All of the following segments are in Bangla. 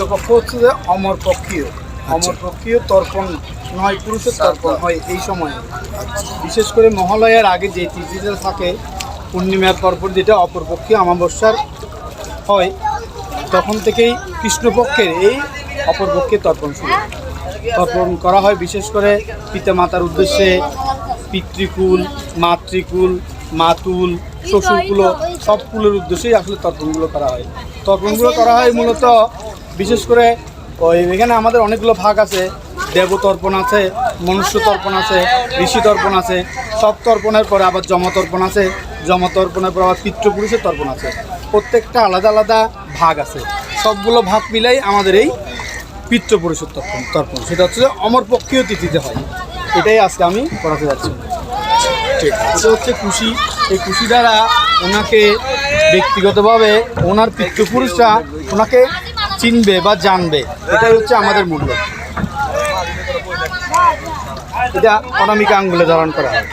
পিতৃপক্ষ হচ্ছে যে অমর পক্ষীয় অমর পক্ষীয় তর্পণ নয় পুরুষের তর্পণ হয় এই সময়ে। বিশেষ করে মহালয়ার আগে যে তিথিটা থাকে পূর্ণিমার পরপর যেটা অপরপক্ষীয় অমাবস্যার হয় তখন থেকেই কৃষ্ণপক্ষের এই অপরপক্ষে তর্পণ শুরু তর্পণ করা হয় বিশেষ করে পিতা মাতার উদ্দেশ্যে পিতৃকুল মাতৃকুল মাতুল শ্বশুরকুলো সব কুলের উদ্দেশ্যেই আসলে তর্পণগুলো করা হয়। তর্পণগুলো করা হয় মূলত বিশেষ করে ওই এখানে আমাদের অনেকগুলো ভাগ আছে। দেবতর্পণ আছে মনুষ্য তর্পণ আছে ঋষি তর্পণ আছে সব তর্পণের পরে আবার যমতর্পণ আছে যমতর্পণের পর আবার পিতৃপুরুষের তর্পণ আছে। প্রত্যেকটা আলাদা আলাদা ভাগ আছে। সবগুলো ভাগ মিলাই আমাদের এই পিতৃপুরুষের তর্পণ তর্পণ। সেটা হচ্ছে যে অমরপক্ষীয় তিথিতে হয়। এটাই আজকে আমি করাতে যাচ্ছি। ঠিক এটা হচ্ছে খুশি। এই খুশি দ্বারা ওনাকে ব্যক্তিগতভাবে ওনার পিতৃপুরুষরা ওনাকে চিনবে বা জানবে এটাই হচ্ছে আমাদের মূল্য। এটা অনামিকা আঙ্গুলে ধারণ করা হয়।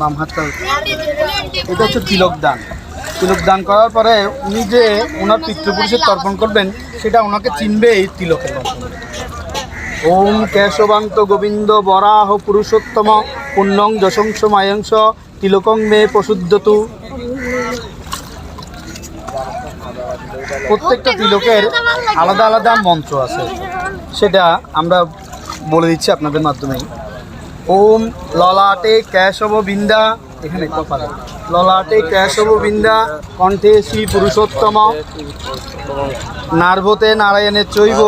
বাম হাতটা এটা হচ্ছে তিলক দান। তিলক দান করার পরে উনি যে ওনার পিতৃপুরুষের তর্পণ করবেন, সেটা ওনাকে চিনবে এই তিলকের ওম কেশবান্ত গোবিন্দ বরাহ পুরুষোত্তম, পুণ্যং যশংস মায়ংস, তিলকং মে প্রশুদ্ধতু প্রত্যেকটা তিলকের আলাদা আলাদা মন্ত্র আছে। সেটা আমরা বলে দিচ্ছি আপনাদের মাধ্যমে ওম ললাটে কেশব বিন্দা এখানে ললাটে কেশব বিন্দা কণ্ঠে শ্রী পুরুষোত্তম নার্ভতে নারায়ণের চৈব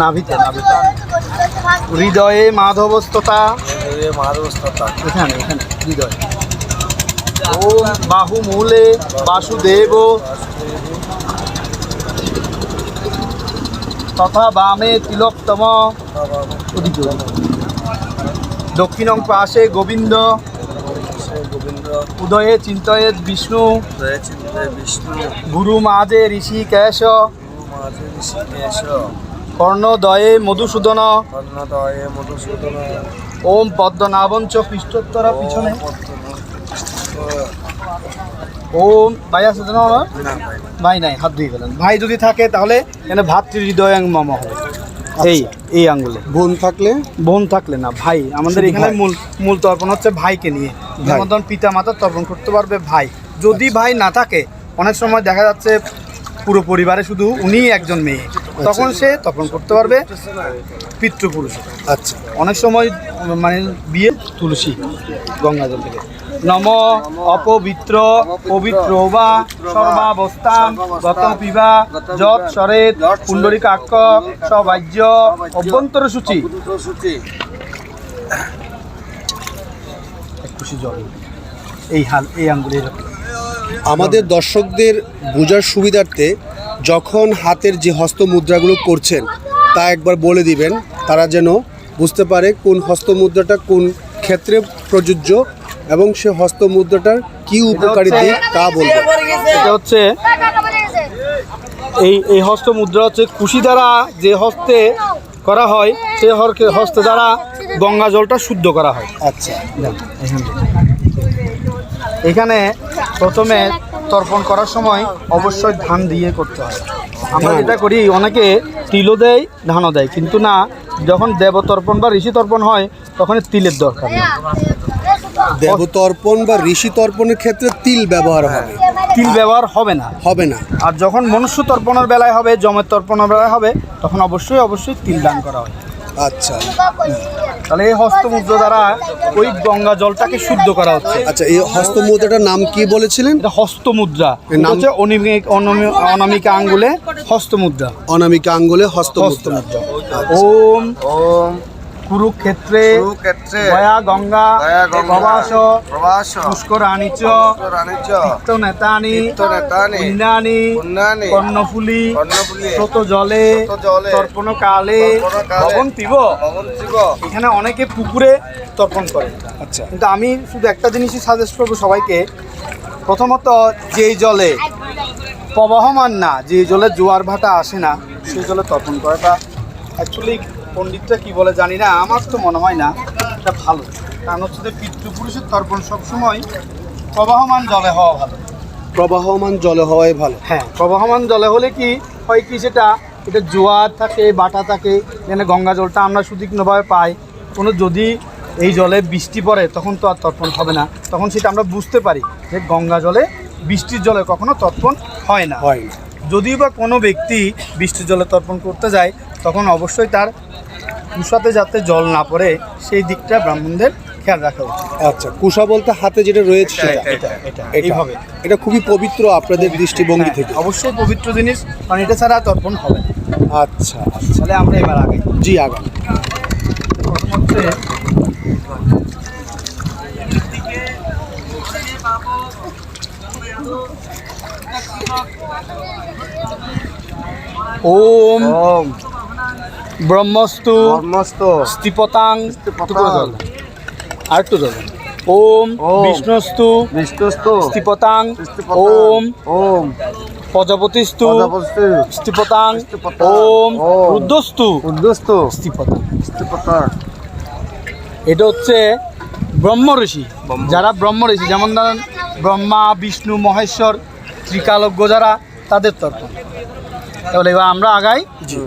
নাভিতে নাভিতে। হৃদয়ে মাধবস্ততা। এ এখানে এখানে হৃদয়। ওম বাহু মূলে বাসুদেব। তথা বামে তিলকতম। দক্ষিণং পাশে গোবিন্দ। উদয়ে চিন্তয়ে বিষ্ণু গুরু মাঝে ঋষি কেশ কর্ণদয়ে মধুসূদন কর্ণদয়ে মধুসূদন। ওম পদ্মনাভঞ্চ পৃষ্ঠোত্তর পিছনে। ওম ভাই আছে না ভাই ভাই নাই হাত ধুয়ে গেলেন ভাই যদি থাকে তাহলে এখানে ভাতৃ হৃদয় মম হবে। এই এই আঙ্গুলে। বোন থাকলে? বোন থাকলে না ভাই আমাদের এখানে মূল মূল তর্পণ হচ্ছে ভাইকে নিয়ে। যেমন পিতা মাতা তর্পণ করতে পারবে ভাই। যদি ভাই না থাকে অনেক সময় দেখা যাচ্ছে পুরো পরিবারে শুধু উনিই একজন মেয়ে। তখন সে তর্পণ করতে পারবে পিতৃপুরুষ। আচ্ছা। অনেক সময় মানে বিয়ে তুলসী গঙ্গাজল থেকে। নম অপবিত্র পবিত্র বা সর্বাবস্থান গত পিবা যৎ সরেত পুণ্ডরিকাক্ষ সবাজ্য অভ্যন্তর সূচি খুশি জল। এই হাল এই আঙ্গুলের আমাদের দর্শকদের বোঝার সুবিধার্থে যখন হাতের যে হস্ত মুদ্রাগুলো করছেন তা একবার বলে দিবেন তারা যেন বুঝতে পারে কোন হস্ত মুদ্রাটা কোন ক্ষেত্রে প্রযোজ্য এবং সে হস্ত মুদ্রাটার কি উপকারী দিক তা বলবে। এটা হচ্ছে এই এই হস্ত মুদ্রা হচ্ছে খুশি দ্বারা যে হস্তে করা হয় সে হস্ত দ্বারা গঙ্গা জলটা শুদ্ধ করা হয়। আচ্ছা এখানে প্রথমে তর্পণ করার সময় অবশ্যই ধান দিয়ে করতে হয়। আমরা ধান। যেটা করি অনেকে তিলও দেয় ধানও দেয় কিন্তু না যখন দেবতর্পণ বা ঋষি তর্পণ হয় তখন তিলের দরকার নেই। দেবতর্পণ বা ঋষি তর্পণের ক্ষেত্রে তিল ব্যবহার হবে। তিল ব্যবহার হবে না। হবে না। আর যখন মনুষ্য তর্পণের বেলায় হবে জমের তর্পণের বেলায় হবে তখন অবশ্যই অবশ্যই তিল দান করা হয়। আচ্ছা। তাহলে এই হস্তমুদ্র দ্বারা ওই গঙ্গা জলটাকে শুদ্ধ করা হচ্ছে। আচ্ছা এই হস্তমুদ্রাটার নাম কি বলেছিলেন? এটা হস্তমুদ্রা। এর নাম- হচ্ছে অনিমিক অনমি- অনামিকা আঙ্গুলে হস্তমুদ্রা। অনামিকা আঙ্গুলে হস্ত মুদ্রা হস্তমুদ্রা ওম। ওম। কুরুক্ষেত্রে কুরুক্ষেত্রে গয়া গঙ্গা প্রবাস প্রবাস পুষ্করাণী চ রানীচ নেতানি পুণ্যানি কর্ণফুলি কর্ণফুলি স্রোত জলে তর্পণ কালে ভবন শিব এখানে অনেকে পুকুরে তর্পণ করে। আচ্ছা। কিন্তু আমি শুধু একটা জিনিসই সাজেস্ট করব সবাইকে। প্রথমত যেই জলে প্রবাহমান না যে জলে জোয়ার ভাটা আসে না সেই জলে তর্পণ করাটা অ্যাকচুয়ালি পণ্ডিতটা কি বলে জানি না আমার তো মনে হয় না এটা ভালো। কারণ হচ্ছে যে পিতৃপুরুষের তর্পণ সবসময় প্রবাহমান জলে হওয়া ভালো। প্রবাহমান জলে হওয়াই ভালো। হ্যাঁ প্রবাহমান জলে হলে কি হয় কি সেটা এটা জোয়ার থাকে বাটা থাকে যেখানে গঙ্গা জলটা আমরা সুতীক্ষ্ণভাবে পাই। কোনো যদি এই জলে বৃষ্টি পড়ে তখন তো আর তর্পণ হবে না। তখন সেটা আমরা বুঝতে পারি যে গঙ্গা জলে বৃষ্টির জলে কখনো তর্পণ হয় না। হয় যদিও বা কোনো ব্যক্তি বৃষ্টির জলে তর্পণ করতে যায় তখন অবশ্যই তার কুসাতে যাতে জল না পড়ে সেই দিকটা ব্রাহ্মণদের খেয়াল রাখা উচিত। আচ্ছা কুষা বলতে হাতে যেটা রয়েছে এটা এইভাবে। এটা খুবই পবিত্র আপনাদের দৃষ্টিভঙ্গি হ্যাঁ, থেকে। অবশ্যই পবিত্র জিনিস কারণ এটা ছাড়া তর্পণ হবে না। আচ্ছা। তাহলে আমরা এবার আগে। জি হচ্ছে ওম। ব্রহ্মস্তু স্থিপতাং। আর একটু জল ওম। বিষ্ণুস্তু বিষ্ণুস্থ স্থিপতাং স্থিপতাং। ওম ওম প্রজাপতিস্তু স্থিপতাং। ওম। রুদ্রস্তু উদ্দস্ত স্থিপতাং স্থিপতাং এটা হচ্ছে ব্রহ্ম ঋষি যারা ব্রহ্ম ঋষি যেমন ধরেন ব্রহ্মা বিষ্ণু মহেশ্বর ত্রিকালজ্ঞ যারা তাদের তর্ক তাহলে এবার আমরা আগাই জি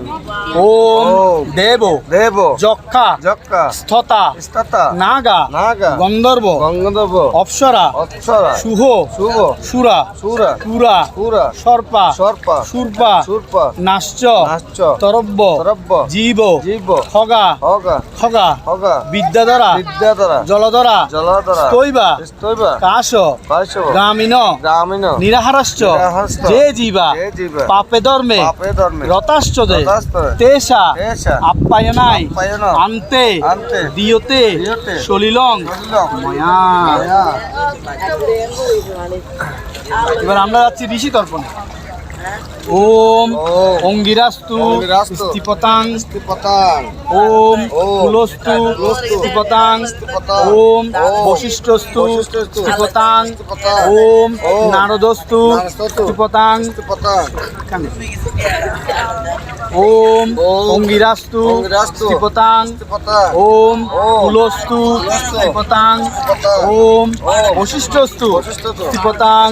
ওম। দেব দেব যক্ষা যক্কা স্থতা স্থতা নাগা নাগা গন্ধর্ব গঙ্গদেব অপ্সরা অপ্সরা শুভ শুভ সুরা সুরা পুরা পুরা সর্পা সর্পা সুরপা সুরপা নাশ্চ নাশ্চ তরব্য তরব্য জীব জীব খগা অগা খগা অগা বিদ্যাধরা বিদ্যাধরা জলধরা জলধরা তৈবা স্তৈবা কাশ বাইশব গ্রামীণ গ্রামীণ নিরাহারশ্চ যে জীবা যে জীবা পাপে ধর্মে পাপে ধর্মে রতাশ্চদে রতাশ্চদে তেষা তেষা আপ্যায়নাই আন্তে দিয়তে সলিলং। এবার আমরা যাচ্ছি ঋষি তর্পণে। ওম। অঙ্গিরাস্তু। স্থিপতাং স্থিপতাং ওম। কুলস্তু। স্থিপতাং। ওম। বশিষ্ঠস্তু। স্থিপতাং। ওম। নারদস্তু। স্থিপতাং ওম। অঙ্গিরাস্তু। স্থিপতাং ওম। কুলস্তু। স্থিপতাং। ওম। বশিষ্ঠস্তু। স্থিপতাং।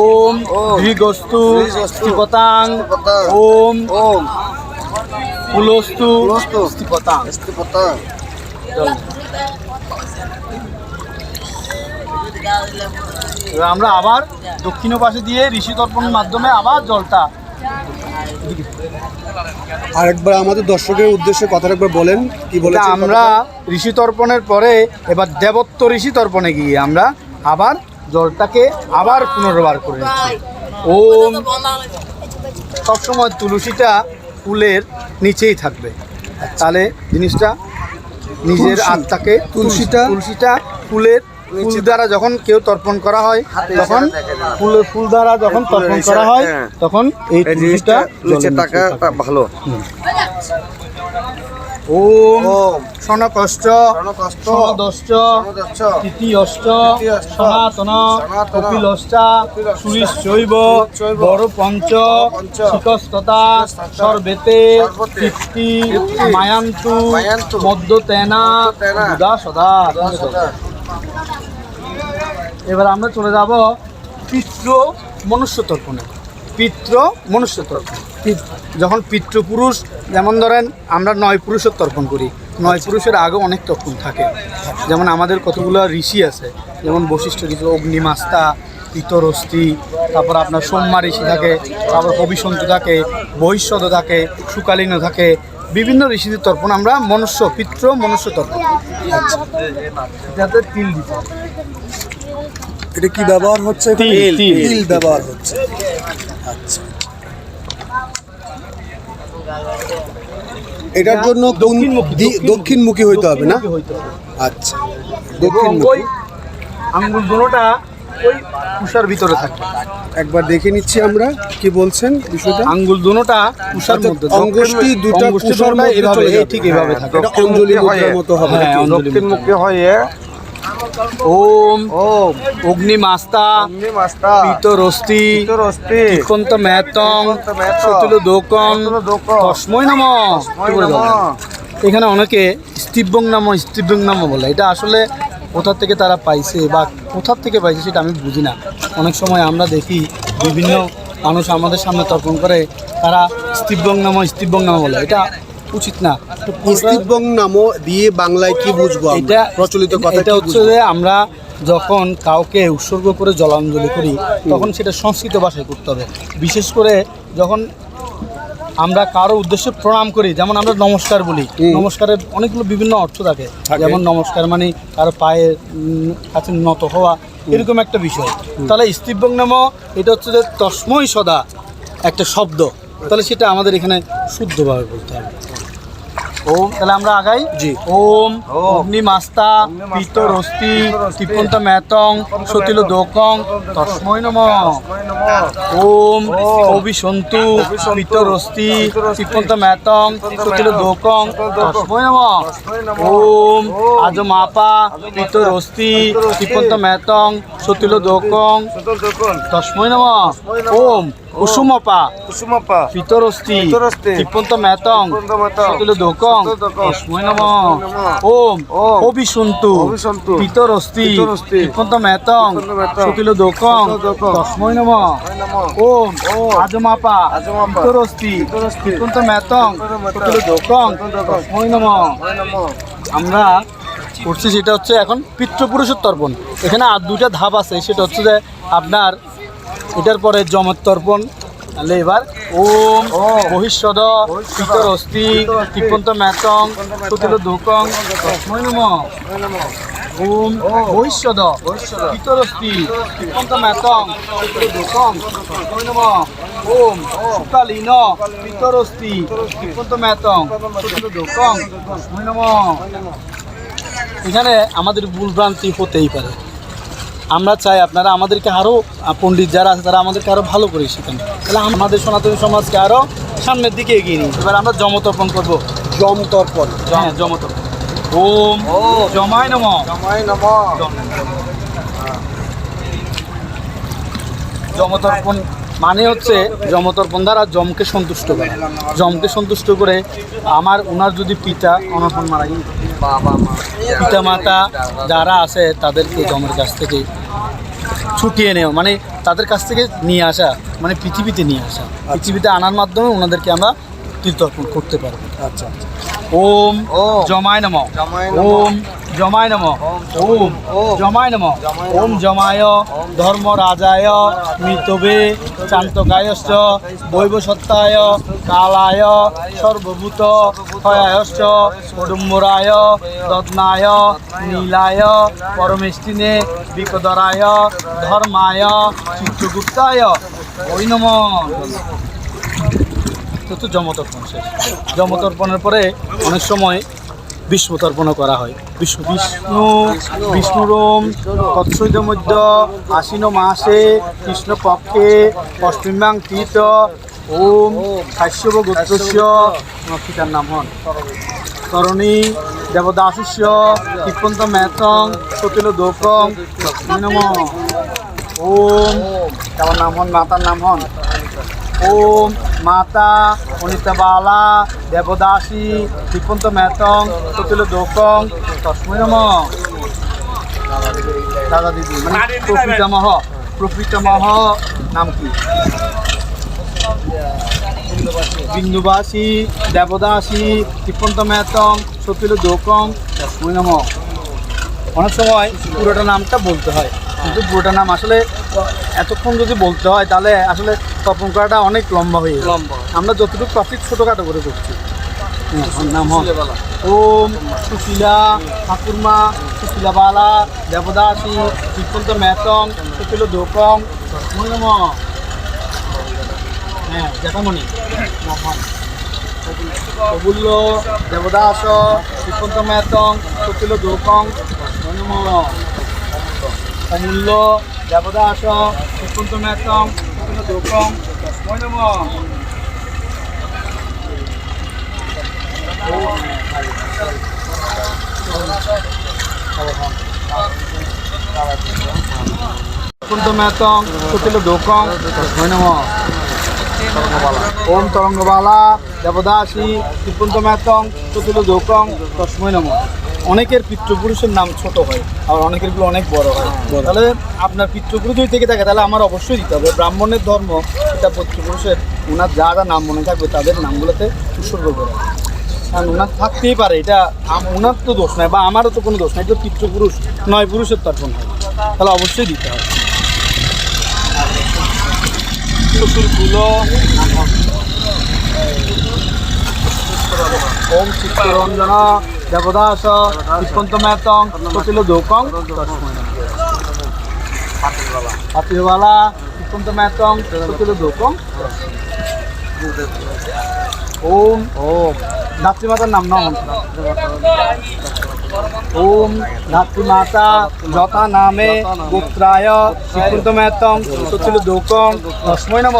ওম ভৃগস্তু। স্থিপতাং স্থিপতাং। ওম ওম। কুলস্তু কুলস্তু। স্থিপতাং। স্থিপতাং। এবার আমরা আবার দক্ষিণ পাশে দিয়ে ঋষি তর্পণের মাধ্যমে আবার জলটা আরেকবার আমাদের দর্শকের উদ্দেশ্যে কথাটা একবার বলেন কি বলে আমরা ঋষি তর্পণের পরে এবার দেবত্ব ঋষি তর্পণে গিয়ে আমরা আবার জলটাকে আবার পুনর্বার করে নিচ্ছি। ওম। সবসময় তুলসীটা ফুলের নিচেই থাকবে তাহলে জিনিসটা নিজের। আত্মাকে তুলসীটা? তুলসীটা ফুলের ফুল দ্বারা যখন কেউ তর্পণ করা হয় তখন ফুলের ফুল ফুল দ্বারা যখন তর্পণ করা হয় হ্যাঁ। তখন এই জিনিসটা নিচে। ভালো ওম। শনকষ্ট শনকষ্ট, সনদশ্চ সমুদচ্ছ, তৃতীয়শ্চ। সনাতন। কপিলশ্চা। সুরিশ্চৈব বড় পঞ্চ শিকস্ততা সর্বেতে। তৃপ্তি। মায়ান্তু। মধ্য তেনা সদা সদা, এবার আমরা চলে যাব পিতৃ মনুষ্য তর্পণে পিতৃ মনুষ্য তর্পণ পিত- যখন পিতৃপুরুষ যেমন ধরেন আমরা নয় পুরুষের তর্পণ করি নয় পুরুষের আগে অনেক তর্পণ থাকে। যেমন আমাদের কতগুলো ঋষি আছে যেমন বশিষ্ঠ ঋষি অগ্নিমাস্তা পিতরস্তি তারপর আপনার সোম্মা ঋষি থাকে তারপর কবিসন্তু থাকে বহিষ্যদ থাকে সুকালীন থাকে বিভিন্ন ঋষিদের তর্পণ আমরা মনুষ্য পিতৃ মনুষ্য তর্পণ যাতে তিল দিতে এটা কি ব্যবহার হচ্ছে। তিল ব্যবহার হচ্ছে। আচ্ছা। এটার জন্য দক্ষিণমুখী, হইতে হবে না। আচ্ছা। দক্ষিণমুখী। আঙ্গুল দুটোটা ওই কুষার ভিতরে থাকবে একবার দেখে নিচ্ছি আমরা কি বলছেন বিষয়টা। আঙ্গুল দুটোটা কুষার অর্থাৎ মধ্যে অঙ্গুষ্টি দুটা অঙ্গুষ্টি কুষার দুটোটা মধ্যে এভাবে চলে এই যাবে। ঠিক এভাবে থাকে। এটা অঞ্জলি মুদ্রার মতো হবে। নাকি? অঞ্জলি দক্ষিণমুখী হয়ে ওম ওম। অগ্নি মাস্তা অগ্নি মাস্তা পিতরস্তি পিতরস্তি তিকন্ত মেতং সতুল দোকং সতুল দোকং, তস্মৈ নম। এখানে অনেকে স্টিবং নাম স্টিবং নাম বলে। এটা আসলে কোথা থেকে তারা পাইছে বা কোথার থেকে পাইছে সেটা আমি বুঝি না। অনেক সময় আমরা দেখি বিভিন্ন মানুষ আমাদের সামনে তর্পণ করে তারা স্টিবং নাম স্টিবং নাম বলে। এটা উচিত না। ইস্তিবং নামও দিয়ে বাংলায় কি বুঝব এটা প্রচলিত কথা এটা হচ্ছে যে আমরা যখন কাউকে উৎসর্গ করে জলাঞ্জলি করি তখন সেটা সংস্কৃত ভাষায় করতে হবে। বিশেষ করে যখন আমরা কারও উদ্দেশ্যে প্রণাম করি যেমন আমরা নমস্কার বলি নমস্কারের অনেকগুলো বিভিন্ন অর্থ থাকে। যেমন নমস্কার মানে কারও পায়ে কাছে নত হওয়া এরকম একটা বিষয়। তাহলে স্তিব্যং নাম এটা হচ্ছে যে তস্ময় সদা একটা শব্দ। তাহলে সেটা আমাদের এখানে শুদ্ধভাবে বলতে হবে। ওম তাহলে আমরা আগাই। জি। ওম। অগ্নি মাস্তা পিতরস্তি পিতরস্তি, তিপন্ত মেতং সতিল দোকং তস্মৈ নম। ওম। অভিসন্তু অভিসন্তু, পিতরস্তি পিতরস্তি, তিপন্ত মেতং সতিল দোকং সতিল নম। ওম। আজ মাপা পিতরস্তি পিতরস্তি, তিপন্ত মেতং সতিল দোকং নম। নমঃ। ওম। কুসুমপা কুসুমাপা পিতরস্তি পিতরস্তি, তিপন্ত মেতং সতিল দোকং, তস্মৈ নম। ওম। অভিসন্তু। অভিসন্তু, পিতরস্তি পিতরস্তি, তিপন্ত মেতং সতিল তস্মৈ নম। ওম। আজমাপা পিতরস্তি পিতরস্তি, তিপন্ত মেতং তস্মৈ নমঃ। আমরা করছি সেটা হচ্ছে এখন পিতৃপুরুষের তর্পণ এখানে আর দুটা ধাপ আছে। সেটা হচ্ছে যে আপনার এটার পরে জমত তর্পণ তাহলে এবার ওম পিতর অস্থি পিতরস্তি, তিপন্ত মেতং সুতিল দুকং তস্মৈ নম ওম বহিষ্যদ, পিতর অস্থি তিপন্ত মেতং সুতিল দুকং তস্মৈ নম ওম সুকালীন পিতর অস্থি তিপন্ত মেতং সুতিল দুকং তস্মৈ নম এখানে আমাদের ভুলভ্রান্তি হতেই পারে। আমরা চাই আপনারা আমাদেরকে আরও পণ্ডিত যারা আছে তারা আমাদেরকে আরও ভালো করে শেখান। তাহলে আমাদের সনাতনী সমাজকে আরও সামনের দিকে এগিয়ে নিই এবার আমরা জমতর্পণ করব। জম তর্পণ হ্যাঁ। জমতর্পণ। ওম ওম। জমায় নম। তস্মৈ নমঃ। জমতর্পণ মানে হচ্ছে জমতর্পণ দ্বারা জমকে সন্তুষ্ট করে। জমকে সন্তুষ্ট করে আমার ওনার যদি পিতা অনর্পণ মারা গেল। পিতা মাতা যারা আছে তাদেরকে জমের কাছ থেকে ছুটিয়ে নেওয়া মানে তাদের কাছ থেকে নিয়ে আসা মানে পৃথিবীতে নিয়ে আসা। পৃথিবীতে আনার মাধ্যমে ওনাদেরকে আমরা তীর্থ করতে পারব। আচ্ছা আচ্ছা। ওম ও জমায় নম। জমায় ওম জমায় নম। ওম। জমায় নম। ওম। জমায়। ধর্ম রাজায় মৃতবে। চান্তকায়শ্চ। বৈবসত্তায়। কালায়। সর্বভূত। ক্ষয়ায়শ্চ পডুম্বরায় দত্নায় নীলায়। পরমেষ্টিনে। বিকদরায়। ধর্মায়। চিত্রগুপ্তায় ওই নম। তো যমতর্পণ শেষ। যমতর্পণের পরে অনেক সময় বিশ্বতর্পণও করা হয়। বিষ্ণু বিষ্ণু, বিষ্ণুরোম তৎসৈদ মধ্য আশ্বিন মাসে, কৃষ্ণ পক্ষে অষ্টমীমাং তীর্থ ওম কাশ্যপ গোত্রস্য পিতার নাম হন। তরণী দেবদাসস্য তিপ্পন্ত মেথং সতিল দোকং নম। ওম তার নাম হন, মাতার নাম হন। ওম মাতা অনিতাবালা দেবদাসী তিপন্ত মেতং সতিল দোকং তস্মৈ নম। দাদা দিদি মানে প্রপিতামহ প্রপিতামহ নাম কি? বিন্দুবাসী দেবদাসী তিপন্ত মেতং সতিল দোকং তস্মৈ নম। অনেক সময় পুরোটা নামটা বলতে হয় কিন্তু পুরোটা নাম আসলে এতক্ষণ যদি বলতে হয় তাহলে আসলে তপন করাটা অনেক লম্বা হয়ে লম্বা। আমরা যতটুকু টপিক ছোটোখাটো করে করছি। নাম ওম সুশীলা ঠাকুরমা সুশীলা বালা দেবদাসী শ্রীপন্ত মেতং সুশীল দোকং নম। হ্যাঁ জ্যাঠামণি। নাম হন প্রফুল্ল দেবদাস শ্রীপন্ত মেতং সুশীল দোকং নম। অমূল্য দেবদাস শ্রীপন্ত মেতং ওম তরঙ্গবালা দেবদাসী ত্রিপুন্তমেতং কুতিল দোকং তস্মৈ নমঃ অনেকের পিতৃপুরুষের নাম ছোট হয় আর অনেকেরগুলো অনেক বড় হয়। তাহলে আপনার পিতৃপুরুষ যদি থেকে থাকে তাহলে আমার অবশ্যই দিতে হবে। ব্রাহ্মণের ধর্ম এটা পিতৃপুরুষের ওনার যা যা নাম মনে থাকবে তাদের নামগুলোতে উৎসর্গ করে। কারণ ওনার থাকতেই পারে এটা ওনার তো দোষ নয় বা আমারও তো কোনো দোষ নাই এটা পিতৃপুরুষ নয় পুরুষের তর্পণ হয় তাহলে অবশ্যই দিতে হবে। শ্বশুরগুলো ওম চিত্তরঞ্জন। দেবদাস বিপন্তমেতং কপিল দোকং হাতিবালা বিপন্তমেতং কপিল দোকং ওম ওম ধাত্রীমাতার নাম নাম ওম ধাত্রীমাতা যথা নামে গোত্রায় বিপন্তমেতং কপিল দোকং তস্মৈ নম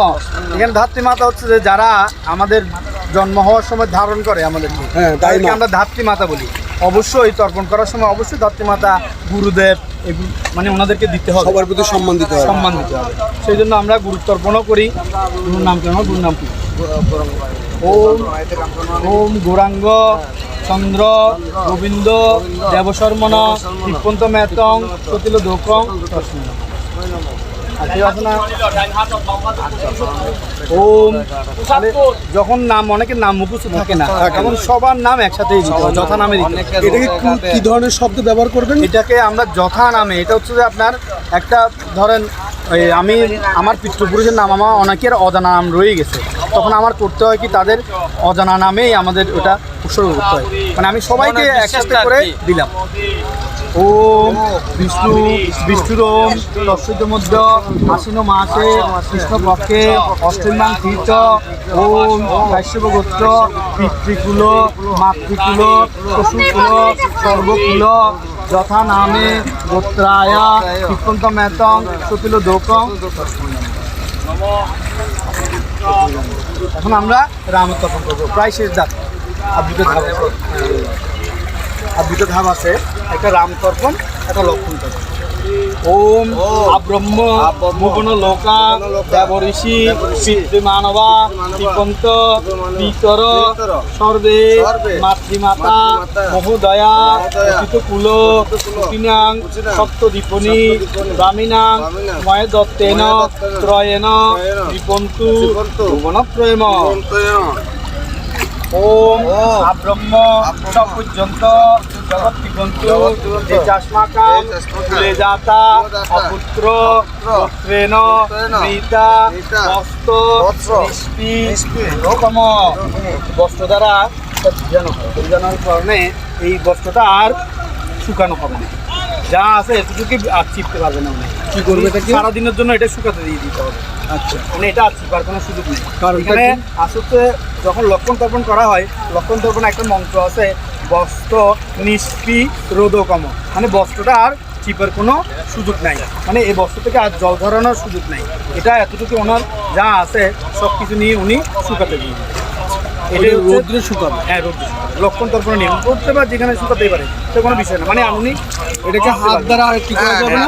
এখানে ধাত্রীমাতা হচ্ছে যে যারা আমাদের জন্ম হওয়ার সময় ধারণ করে আমাদেরকে হ্যাঁ, তাদেরকে আমরা ধাত্রী মাতা বলি। অবশ্যই তর্পণ করার সময় অবশ্যই ধাত্রী মাতা গুরুদেব মানে ওনাদেরকে দিতে হবে। সবার প্রতি সম্মান দিতে হবে। সম্মান দিতে হবে। সেই জন্য আমরা গুরুত্বর্পণও করি। গুরুর নাম কেন? গুরুর নাম ওম ওম গৌরাঙ্গ চন্দ্র গোবিন্দ দেবশর্মণ তিপ্পন্ত মেতং কতিল দোকং তস্মিন আর কেউ আছে না ওম তাহলে যখন নাম অনেকের নাম মুখস্থ থাকে না তখন সবার নাম একসাথেই দিতে হবে যথা নামে। এটাকে কি- কি ধরনের শব্দ ব্যবহার করবেন? এটাকে আমরা যথা নামে এটা হচ্ছে যে আপনার একটা ধরেন আমি আমার পিতৃপুরুষের নাম আমার অনেকের অজানা নাম রয়ে গেছে। তখন আমার করতে হয় কি তাদের অজানা নামেই আমাদের ওটা উৎসর্গ করতে হয়। মানে আমি সবাইকে একসাথে করে দিলাম। ওম বিষ্ণু বিষ্ণুরোম দর্শিত মধ্য আশ্বিন মাসে কৃষ্ণ পক্ষে অষ্টমাং তীর্থ ওম কাশ্যপ গোত্র পিতৃকুল মাতৃকুল পশুকুল সর্বকুল যথা নামে গোত্রায় কৃষ্ণন্ত মেতং সতিল দোকং। এখন আমরা রামতর্পণ করব। প্রায় শেষ যাত্রা। আর দুটো ধাপ আর দুটো ধাপ আছে। একটা রাম তর্পণ একটা লক্ষণ তর্পণ। ওম আব্রহ্ম ভুবন লোকা দেব ঋষি পিতৃমানবা শ্রীপন্ত পিতর সর্বে মাতৃমাতা মহোদয়া কুল কুটিনাং সপ্তদীপনী ব্রাহ্মীণাং ময় দত্তেন ত্রয়েন দীপন্তু ভুবনত্রয়ম ওম আব্রহ্ম পর্যন্ত জগৎ পিবন্তু যে চাষমাকাম ফুলে যাতা অপুত্র পুত্রেণ মৃতা বস্ত নিষ্পি রকম বস্ত্র দ্বারা ভিজানো হয়। ভিজানোর কারণে এই বস্ত্রটা আর শুকানো হবে না। যা আছে এতটুকু আর চিপতে পারবে না কি করবে এটা কি? সারাদিনের জন্য এটা শুকাতে দিয়ে দিতে হবে। আচ্ছা। মানে এটা আর চিপার কোনো সুযোগ নেই। কারণটা এখানে কি? আসলে যখন লক্ষণ তর্পণ করা হয় লক্ষণ তর্পণ একটা মন্ত্র আছে বস্ত্র নিষ্পি রোধকম মানে বস্ত্রটা আর চিপার কোনো সুযোগ নাই। মানে এই বস্ত্র থেকে আর জল ধরানোর সুযোগ নাই। এটা এতটুকু ওনার যা আছে সব কিছু নিয়ে উনি শুকাতে দিয়ে হচ্ছে- রৌদ্রে শুকাবে। হ্যাঁ রোদ্রে। লক্ষণ তর্পণ নিয়ম করতে পারে যেখানে শুকাতেই পারে সে কোনো বিষয় না। মানে উনি এটাকে হাত দ্বারা আর কি করা যাবে না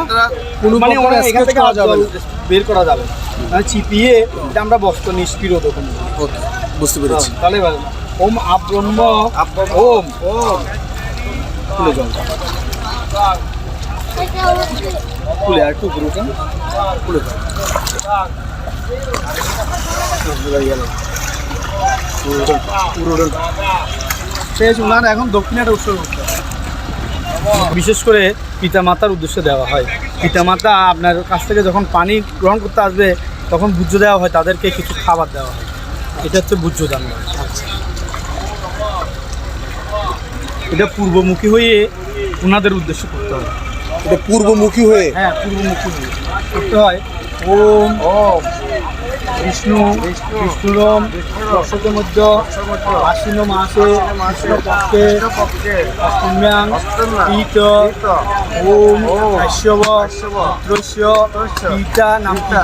কোনো মানে ওরা এখান থেকে করা যাবে বের করা যাবে মানে চিপিয়ে এটা আমরা বস্ত্র নিষ্পিরোধ ওখানে ওকে বুঝতে পেরেছি। তাহলে ভালো। ওম আব্রহ্ম ওম ওম। খুলে জল খুলে আর একটু গুরু কেন খুলে জল শেষ উনার এখন দক্ষিণাটা উৎসর্গ বিশেষ করে পিতামাতার উদ্দেশ্যে দেওয়া হয়। পিতামাতা আপনার কাছ থেকে যখন পানি গ্রহণ করতে আসবে তখন বুঝ্য দেওয়া হয় তাদেরকে কিছু খাবার দেওয়া হয়। এটা হচ্ছে বুঝ্য দান। এটা পূর্বমুখী হয়ে ওনাদের উদ্দেশ্য করতে হয় এটা পূর্বমুখী হয়ে? হ্যাঁ পূর্বমুখী হয়ে করতে হয়। ওম ওম। বিষ্ণু বিষ্ণুরম দর্শকের মধ্য আশ্বিন মাসে কৃষ্ণ পক্ষে অষ্টম্যাং পীত ওম কাশ্যব পুত্রস্য পিতা নামটা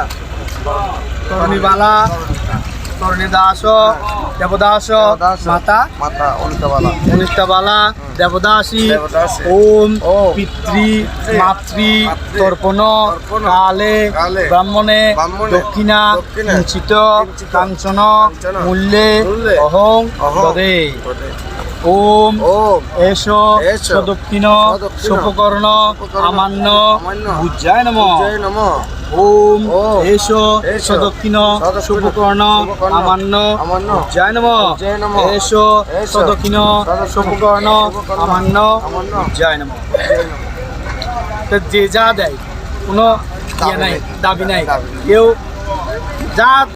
তরণীবালা তরণী দাস দেবদাস মাতা মাতা অনিতাবালা অনিষ্টাবালা দেবদাসী। ওম। পিতৃ মাতৃ তর্পণ কালে ব্রাহ্মণে দক্ষিণা কিঞ্চিত কাঞ্চন মূল্যে অহং দদে। ওম এষ, সদক্ষিণ সোপকর্ণ আমান্য বুজ্জায় নম ওম এষ, সদক্ষিণ সোপকর্ণ, আমান্য আমান্য, বুজ্জায় নম। সদক্ষিণ, সোপকর্ণ সোপকর্ণ, আমান্য বুজ্জায় নম। তা যে যা দেয় কোনো ইয়ে নাই দাবি নাই। দাবি নাই। কেউ যা